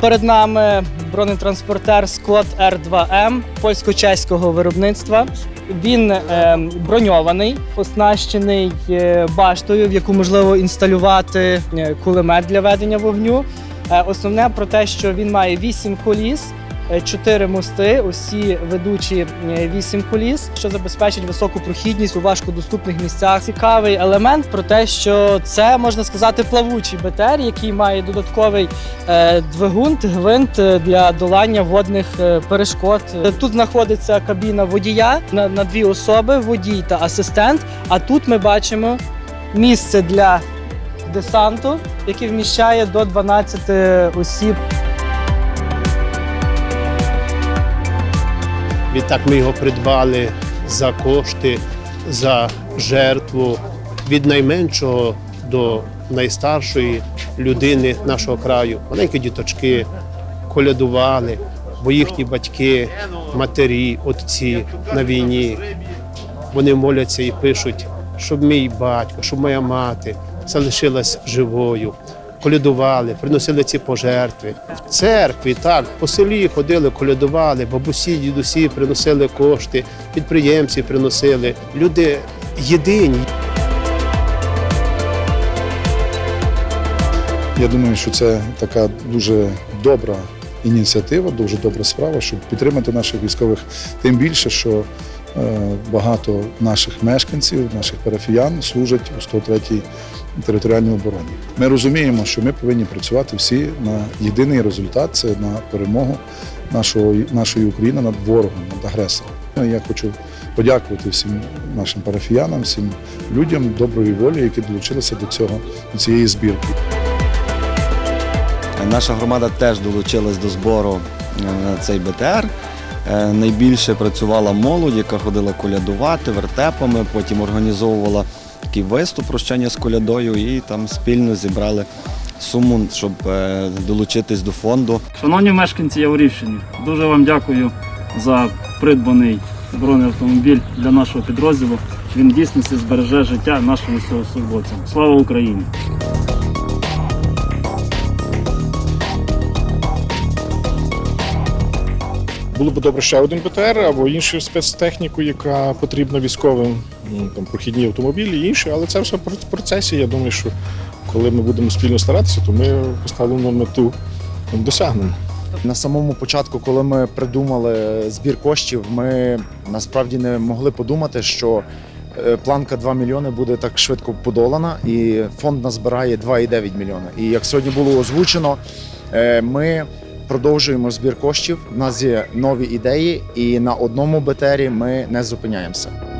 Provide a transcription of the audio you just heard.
Перед нами бронетранспортер Скот Р2М польсько-чеського виробництва. Він е, броньований, оснащений е, баштою, в яку можливо інсталювати е, кулемет для ведення вогню. Е, основне про те, що він має 8 коліс, 4 мости, усі ведучі 8 коліс, що забезпечить високу прохідність у важкодоступних місцях. Цікавий елемент про те, що це можна сказати плавучий БТР, який має додатковий е, двигун, гвинт е, для долання водних е, перешкод. Е, Тут знаходиться кабіна водія на, на дві особи, водій та асистент. А тут ми бачимо місце для десанту, яке вміщає до 12 осіб. Відтак ми його придбали за кошти, за жертву від найменшого до найстаршої людини нашого краю. Маленькі діточки колядували, бо їхні батьки, матері, отці на війні. Вони моляться і пишуть, щоб мій батько, щоб моя мати залишилась живою. Колядували, приносили ці пожертви. В церкві так, по селі ходили, колядували, бабусі, дідусі приносили кошти, підприємці приносили. Люди єдині. Я думаю, що це така дуже добра ініціатива, дуже добра справа, щоб підтримати наших військових. Тим більше, що багато наших мешканців, наших парафіян служать у 103-й територіальній обороні. Ми розуміємо, що ми повинні працювати всі на єдиний результат це на перемогу нашого, нашої України над ворогом, над агресором. Я хочу подякувати всім нашим парафіянам, всім людям доброї волі, які долучилися до цього до цієї збірки. Наша громада теж долучилась до збору е, цей БТР. Е, Найбільше працювала молодь, яка ходила колядувати вертепами, потім організовувала такий виступ прощання з колядою і там спільно зібрали суму, щоб е, долучитись до фонду. Шановні мешканці Яворівщини, дуже вам дякую за придбаний бронеавтомобіль для нашого підрозділу. Він в дійсності збереже життя нашим військовослужбовцям. Слава Україні! Було б добре ще один БТР або іншу спецтехніку, яка потрібна військовим, ну, там прохідні автомобілі і інші, але це все в процесі. Я думаю, що коли ми будемо спільно старатися, то ми поставимо мету досягнемо. На самому початку, коли ми придумали збір коштів, ми насправді не могли подумати, що е, планка 2 мільйони буде так швидко подолана, і фонд назбирає 2,9 мільйона. І як сьогодні було озвучено, е, ми продовжуємо збір коштів. У нас є нові ідеї, і на одному БТРі ми не зупиняємося.